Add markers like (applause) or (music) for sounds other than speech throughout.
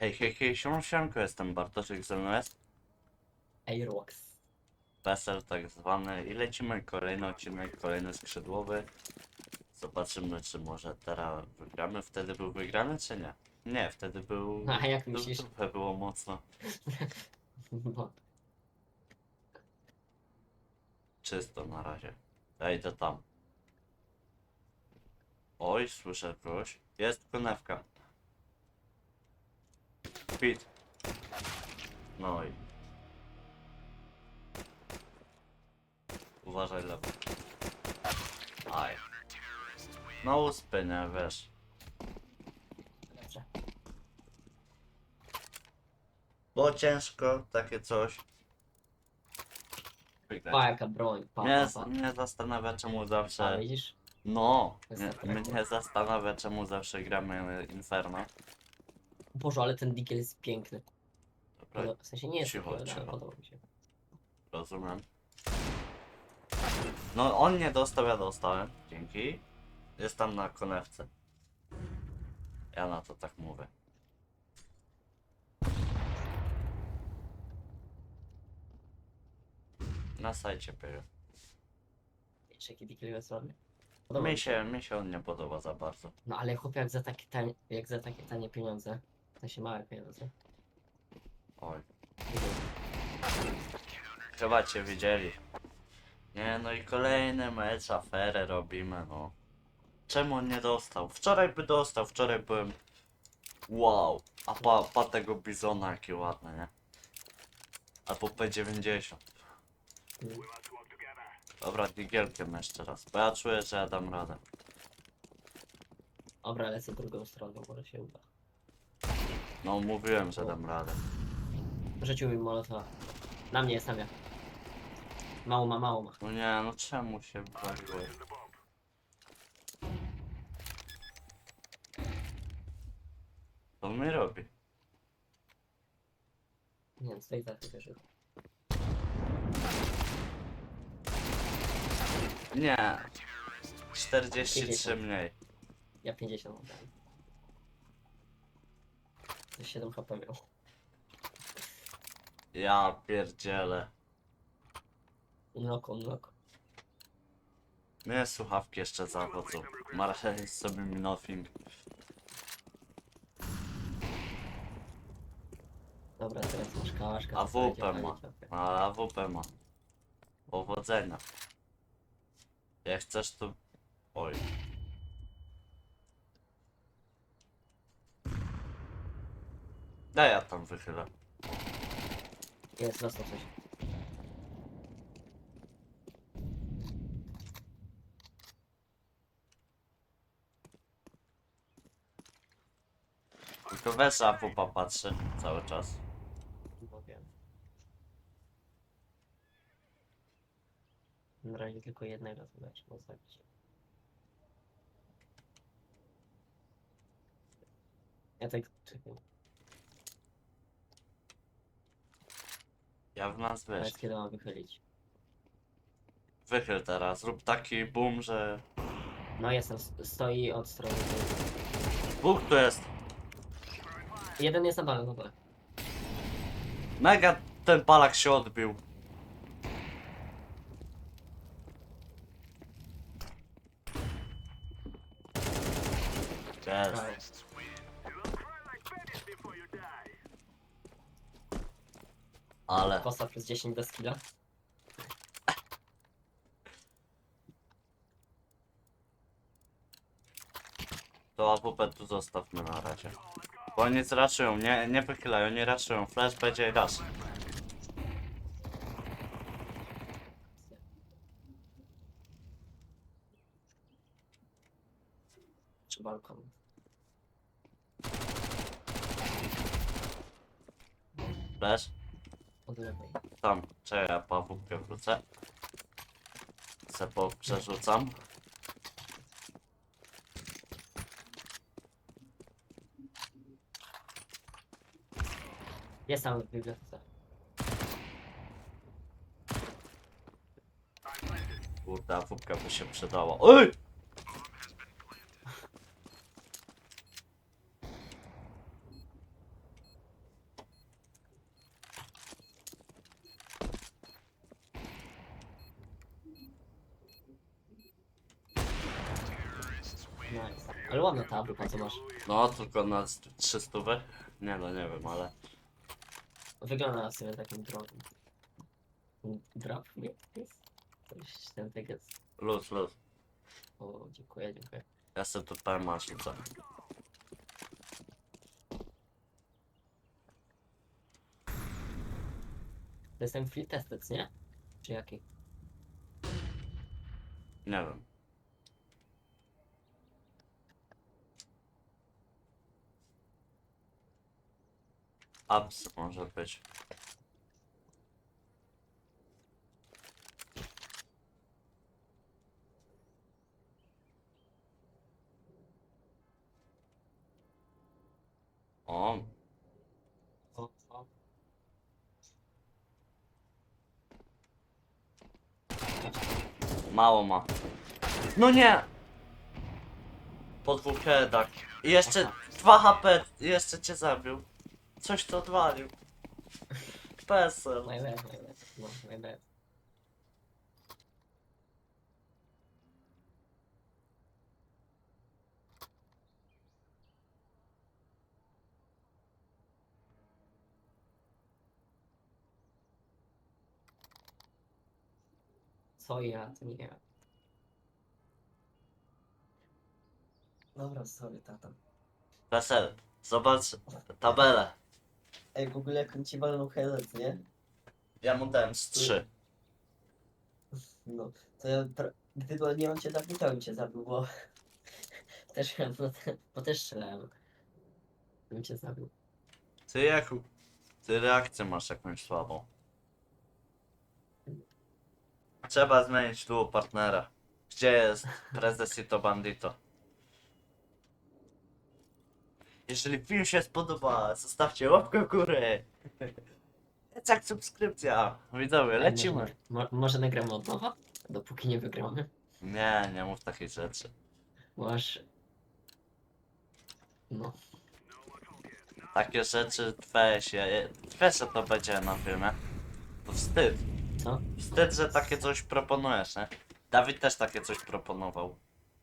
Hej, hej, hej, sią, siemko, jestem Bartoszek, ze mną jest Airwax. PESEL tak zwany i lecimy kolejny odcinek, kolejny skrzydłowy. Zobaczymy, czy może teraz wygramy. Wtedy był wygrany, czy nie? Nie, wtedy był... A jak to myślisz? Trochę było mocno (laughs) No, czysto na razie. Ja idę tam. Oj, słyszę kogoś. Jest konewka. Pit. No i... Uważaj lewo. Aj. No uspy, nie, wiesz. dobrze. Było ciężko, takie coś. Wygrać. Pa, jaka broń. Pa, Mnie, pa, pa. mnie zastanawia, czemu A, zawsze... widzisz? No, To jest mnie, mnie zastanawia, czemu zawsze gramy Inferno. Boże, ale ten Digel jest piękny. Dobra, w sensie nie jest Cicho, taki, ale cicho. podoba mi się. rozumiem. No, on nie dostał, ja dostałem. Dzięki. Jest tam na konewce. Ja na to tak mówię. Na sajcie biegę. Wiesz, jaki Digel jest ładny? Podoba Mi się, mi się on nie podoba za bardzo. No ale chłop jak za takie tanie, jak za takie tanie pieniądze, to się małe pieniądze. Oj. Chyba cię widzieli. Nie, no i kolejny mecz, aferę robimy, no. Czemu on nie dostał? Wczoraj by dostał, wczoraj byłem... Wow, a pa, pa tego bizona jaki ładny, nie? Albo P90. Mm. Dobra, digielkiem jeszcze raz, bo ja czuję, że ja dam radę. Dobra, lecę drugą stroną, może się uda. No, mówiłem, że dam radę. Rzucił mi molotowa. Na mnie jest tam ja. Mało ma, mało ma. No nie, no czemu się bawiłeś? To mi robi. Nie stoi za chwilę żył. Nie. 43 50. mniej. Ja 50 oddałem. To 7 HP miał. Ja pierdzielę. Unlock, unlock. Mnie słuchawki jeszcze zawodzą. Marshall sobie nothing. Dobra, teraz masz. A WP ma. A AWP ma. Powodzenia. Jak chcesz to... Oj. Daj ja tam wychylę. Jest, dostał coś. Tylko weź AWP patrzy cały czas. No wiem. Na razie tylko jednego mecz można zabić. Ja tak czekam. Ja w nas wiesz. Powiedz kiedy mam wychylić. Wychyl teraz, rób taki boom, że... No jestem, stoi od strony. Bóg tu jest! Jeden jest na dole, na dole. Mega ten palak się odbił. Jest. Ale Kosa przez 10 do skilla. to AWP tu zostawmy na razie. Bo oni raszują, nie, nie wychylają, nie raszują. Flash będzie raz. Czy balkon. Flash. Lewej. Tam, czekaj, ja po wrócę. Se po przerzucam. Jest tam w bibliotece. Kurde, AWP by się przydała. Oj! Ale ładna ta abryka, co masz. No, tylko na 300. Nie no, nie wiem, ale... Wygląda na sobie takim drogą. Drop me, please. Coś ten jest. Luz, luz. O, dziękuję, dziękuję. Ja masz i co? To jest ten free tested, nie? Czy jaki? Nie wiem. Abs może być. O, O, o. mało ma. No nie! Po dwóch headach. I jeszcze 2 HP, jeszcze cię zabił. Coś to odwalił. PESEL. My bad, my bad. No, my bad. Co ja, to nie ja. Dobra, sorry, tata. PESEL. Zobacz tabelę. Ej, w ogóle jak on ci walnął headset, nie? Ja mu dałem z 3. No, to ja, pra- gdyby nie on cię zabił, to bym cię zabił, bo (laughs) też, bo, te, bo też strzelałem. Bym cię zabił. Ty jak... Ty reakcję masz jakąś słabą. Trzeba zmienić tu partnera. Gdzie jest Prezesito Bandito? Jeżeli film się spodoba, zostawcie łapkę w górę. Jak subskrypcja. Widzowie, lecimy. Może, mo, może nagramy od nowa? Dopóki nie wygramy. Nie, nie mów takich rzeczy. Masz... No, Takie rzeczy weź, ja, że to będzie na filmie. To wstyd. co? Wstyd, że takie coś proponujesz, nie? Dawid też takie coś proponował.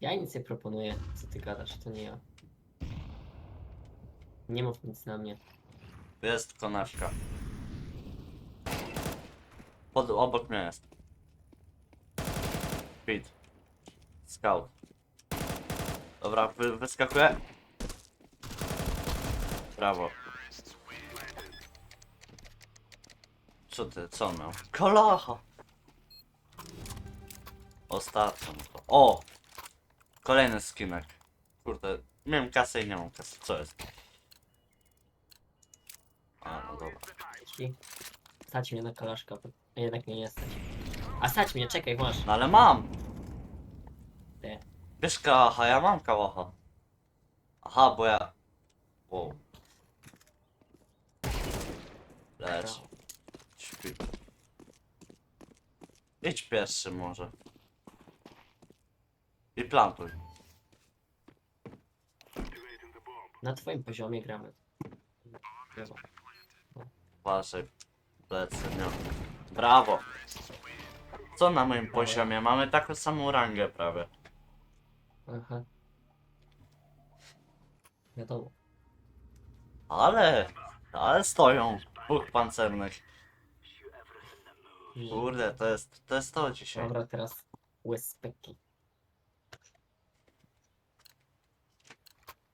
Ja nic nie proponuję. Co ty gadasz? To nie ja. Nie mów nic na mnie. Jest konewka. Pod, obok mnie jest. Speed. Scout. Dobra, wy, wyskakuje. Brawo. Co ty, co on miał? Kolacha! Ostatnio. to- O! Kolejny skinek. Kurde, miałem kasę i nie mam kasy. Co jest? A, no dobra. Jeśli... Stać mnie na kolaszka, bo a jednak mnie nie stać. A stać mnie, czekaj, masz. No ale mam! Ty. Wiesz kałacha, ja mam kałacha. Aha, bo ja... Wow. Lecz. Śpi. Idź pierwszy może. I plantuj. Na twoim poziomie gramy. Brawo. Uważaj. Plecy, nie. Brawo! Co na moim poziomie? Mamy taką samą rangę prawie. Aha. Wiadomo. Ale... Ale stoją. Dwóch pancernych. Kurde, to jest, to jest to dzisiaj. Dobra, teraz Westpeki.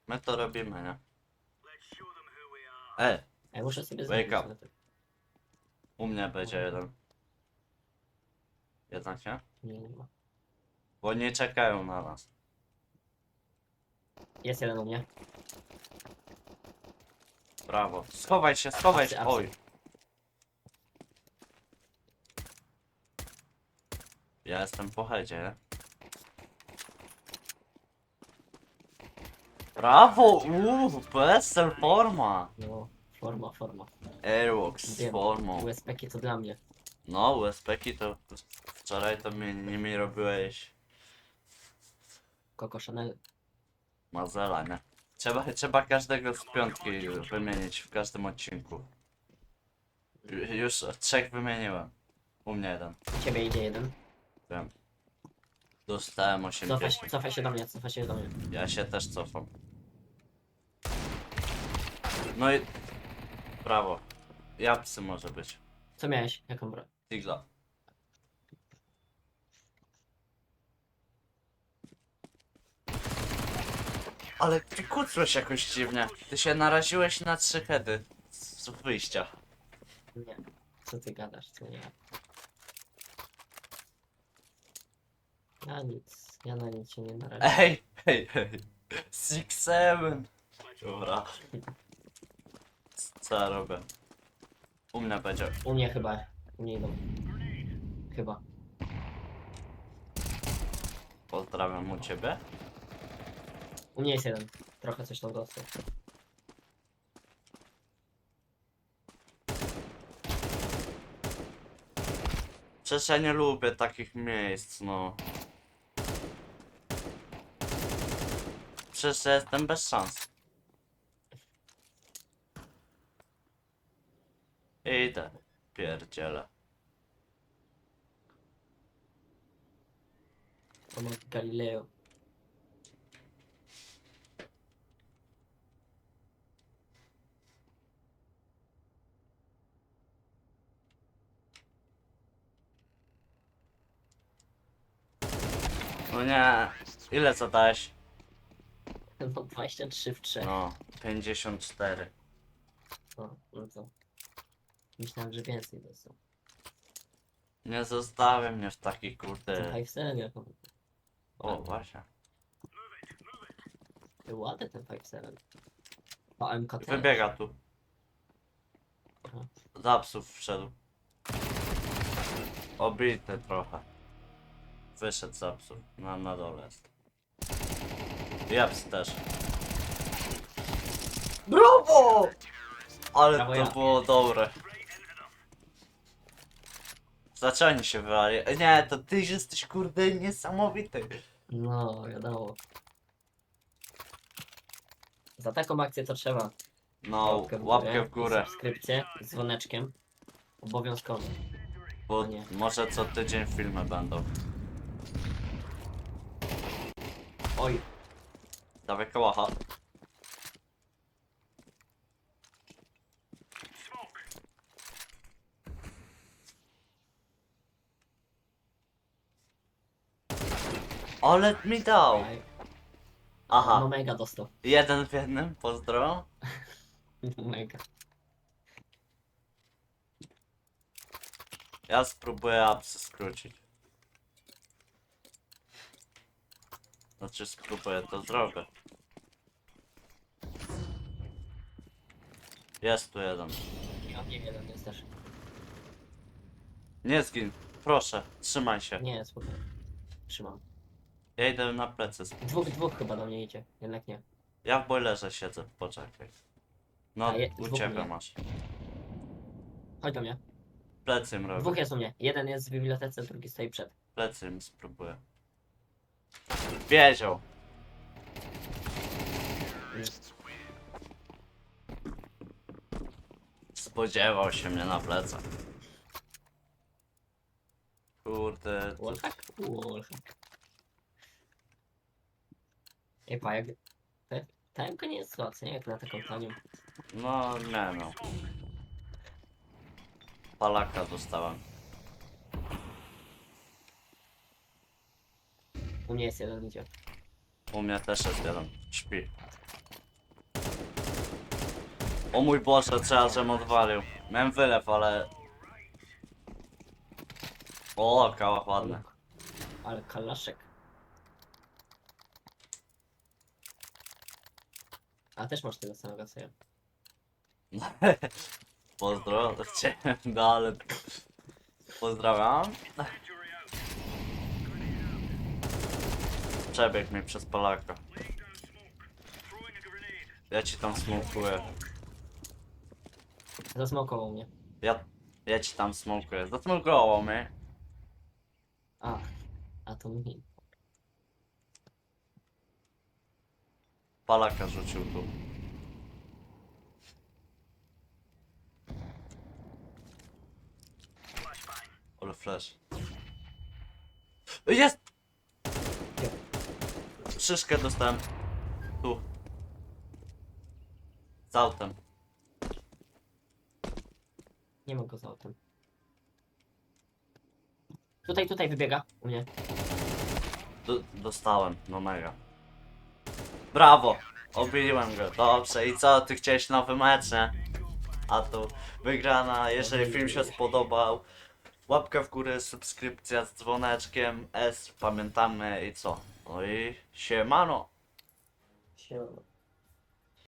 My to robimy, nie? E, Ja muszę sobie Wake zrobić up. na to. u mnie będzie jeden. Jednak nie? Nie, nie ma. Bo nie czekają na nas. Jest jeden u mnie. Brawo. Schowaj się, schowaj się. Oj. Ja jestem po headzie? Brawo! Uuu, PSL forma! No, forma, forma. Airwalks z Wiem. formą. To dla mnie. No, USP-ki to wczoraj to mi, nimi robiłeś Coco Chanel. mazela, nie? Trzeba, trzeba każdego z piątki wymienić w każdym odcinku. Ju- Już trzech wymieniłem. U mnie jeden. U ciebie idzie jeden. Wiem. Dostałem Cofaj, 80. się- cofaj się do mnie, cofaj się do mnie. Ja się też cofam. No i... Brawo. Japsy może być. Co miałeś? Jaką broń? Digla. Ale ty kucłeś jakoś dziwnie. Ty się naraziłeś na trzy heady z wyjścia. Nie. Co ty gadasz? Co nie? Ja nic. Ja na nic się nie narażę. Ej, hej, hej. Six, seven. Dobra. Co ja robię? U mnie będzie. U mnie chyba. U mnie idą. Chyba. Pozdrawiam u ciebie. U mnie jest jeden. Trochę coś tam dostał. Przecież ja nie lubię takich miejsc, no. Przecież ja jestem bez szans. Idę. Pierdziele. To ma Galileo. No nie. Ile zadałeś? No 23 w 3. No, 54. No, no to. Myślałem, że więcej dostał. Nie zostawię mnie w takich kurde. Seven jak O, właśnie. Ładny ten Five Seven. O MK też. Wybiega tu. Za psów wszedł. Obity trochę. Wyszedł za psów. Na, na dole jest. Japs też. Brawo! Ale Brawo to ja. było dobre. Zaczęli się wywali. Nie, to ty jesteś kurde niesamowity. No, wiadomo. Za taką akcję to trzeba No, łapkę w górę. Subskrypcję z dzwoneczkiem. Obowiązkowo. Bo nie. może co tydzień filmy będą. Oj, Dawaj kałacha. Ale mi dał. Aha, No mega dostał. jeden w jednym, pozdro. (laughs) Mega. Ja spróbuję apsy skrócić. Znaczy spróbuję, to zrobię. Jest tu jeden. Ja nie jeden jest też. Nie zgin, proszę, trzymaj się. Nie, spokojnie. Trzymam. Ja idę na plecy. Dwóch, dwóch chyba do mnie idzie. Jednak nie. Ja w boilerze siedzę, poczekaj. No, A je- u dwóch ciebie mnie. masz. Chodź do mnie. Plecy robię. Dwóch jest u mnie. Jeden jest w bibliotece, drugi stoi przed. Plecy im spróbuję. Wiedział. Spodziewał się mnie na plecach. Kurde. to- Wallhack? Wallhack. Ej, pa, jak... Ta nie jest co nie? Jak na taką tanią. No, nie no. Palaka dostałem. U mnie jest jeden idzie. U mnie też jest jeden. Śpi. O mój Boże, trzeba, żem odwalił. Miałem wylew, ale... O, kałach ładny. Ale kalaszek. A też masz tego samego co ja. (laughs) Pozdro, cię, (laughs) no ale... Pozdrawiam. Przebieg mi przez Polaka. Ja ci tam smokuję. Zasmokował mnie. Ja, ja ci tam smokuję. Zasmokowało mnie. A, a to mi. Palaka rzucił tu. Ale flash. Jest! szyszkę dostałem. Tu. Z autem. Nie mam go za autem. Tutaj, tutaj wybiega u mnie. D dostałem, no mega. Brawo! Obiłem go, dobrze. I co, ty chciałeś nowy mecz, nie? A tu wygrana, jeżeli film się spodobał. Łapka w górę, subskrypcja z dzwoneczkiem, S, pamiętamy i co? No i siemano! Siema.